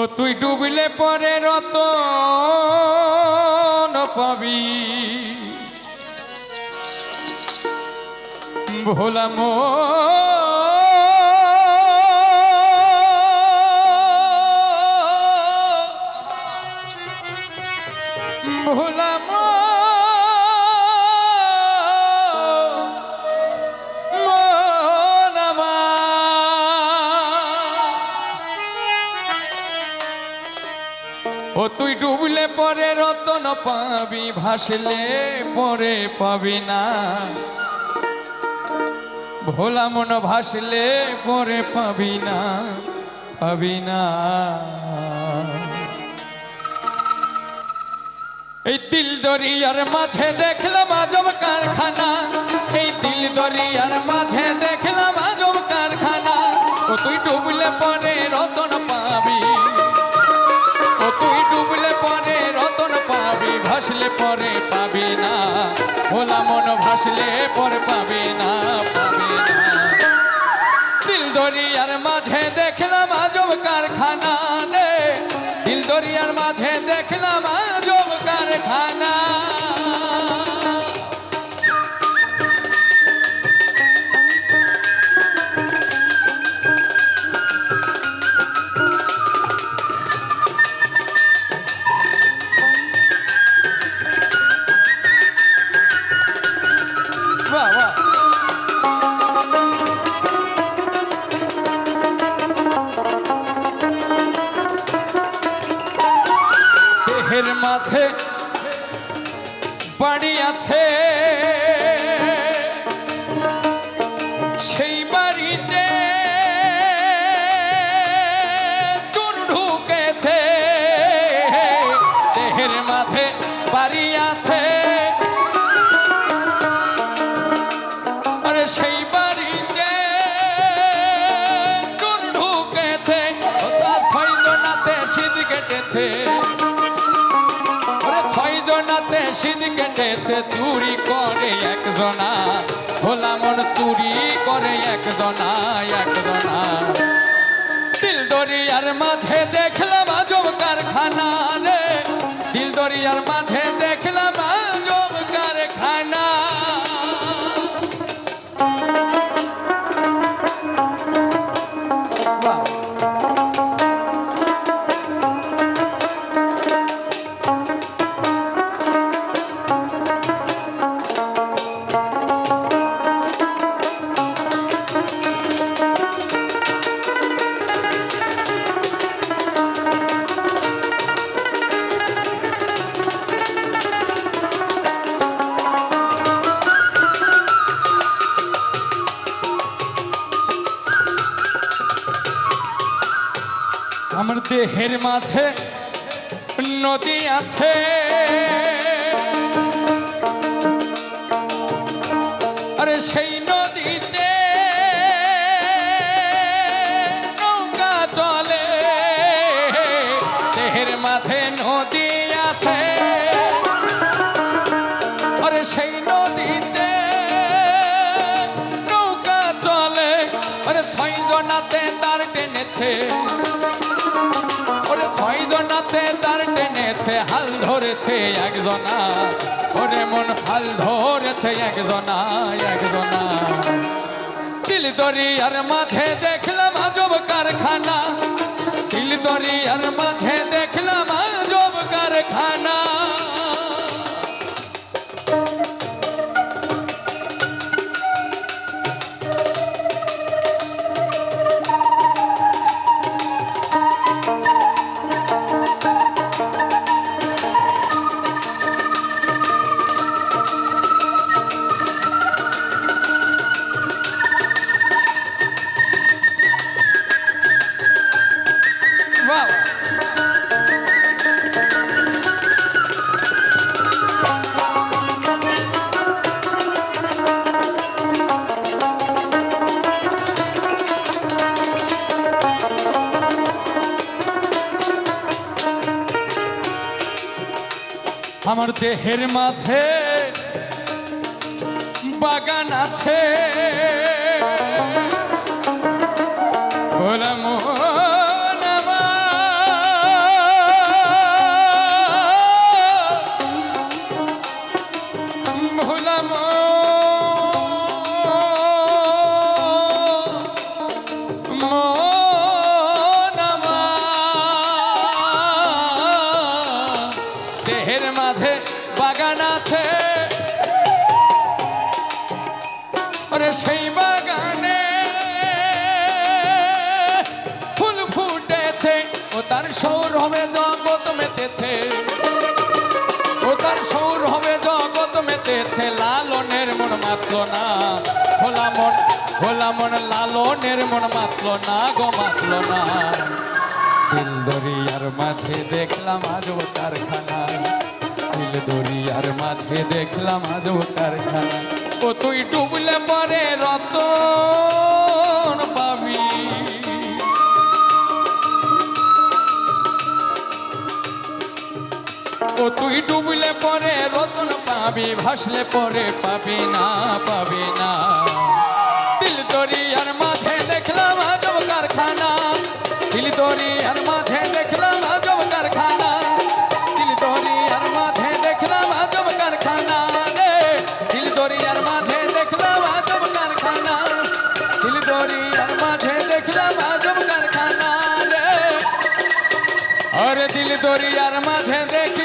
ও তুই ডুবলে পরে রত পাবি। ভোলা ভোলাম ও তুই ডুবলে পরে রতন পাবি, ভাসলে পরে পাবি না। ভোলা মন ভাসলে পরে পাবি না পাবি না। এই দিল দরিয়ার মাঝে দেখলাম আজব কারখানা, এই দিল দরিয়ার মাঝে দেখলাম আজব কারখানা। ও তুই ডুবলে পরে রতন পাবি ভাসলে পরে পাবি না। ভোলা মন ভাসলে পরে পাবি না পাবি না। দিল দরিয়ার মাঝে দেখলাম আজব কারখানা রে। দিল দরিয়ার মাঝে দেখলাম আজব কারখানা দেহের মাঝে বাড়ি আছে। সেই বাড়িতে চোর ঢুকেছে। দেহের মাঝে বাড়ি আছে। আরে সেই বাড়িতে শীত কেটেছে, চুরি করে একজনা। ভোলা মন চুরি করে একজনা একজনা। দিল দরিয়ার মাঝে দেখলাম আজব কারখানা রে। দিল দরিয়ার মাঝে দেখলাম আজব কারখানা। দেহের মাঝে নদী আছে। আরে সেই নদীতে নৌকা চলে। দেহের মাঝে নদী আছে। আরে সেই নদীতে নৌকা চলে। আরে ছয় জনাতে তার টেনেছে। টেনেছে হাল ধরেছে একজনা। ওরে মন হাল ধরেছে একজনা একজনা। দিল দরিয়ার মাঝে দেখলাম আজব কারখানা। দিল দরিয়ার মাঝে দেখলাম আমার দেহের মাঝে বাগান আছে। বললাম দেহের মাঝে বাগান আছে। ওরে সেই বাগানে ফুল ফুটেছে, ও তার সৌর সৌরভে জগৎ মেতেছে। ও তার সৌর সৌরভে জগৎ মেতেছে, লালনের মন মাতল না। খোলা মন খোলা মন, লালনের মন মাতল না গো, মাতল না। দিল দরিয়ার মাঝে দেখলাম আজও কারখানা কারখানা। ও তুই ডুবলে পরে রতন পাবি। ও তুই ডুবলে পরে রতন পাবি, ভাসলে পরে পাবি না পাবি না। দিল দরিয়ার মাঝে দেখলাম আজব কারখানা। দিল দরিয়ার আরে দিল দরিয়ার মাঝে দেখিল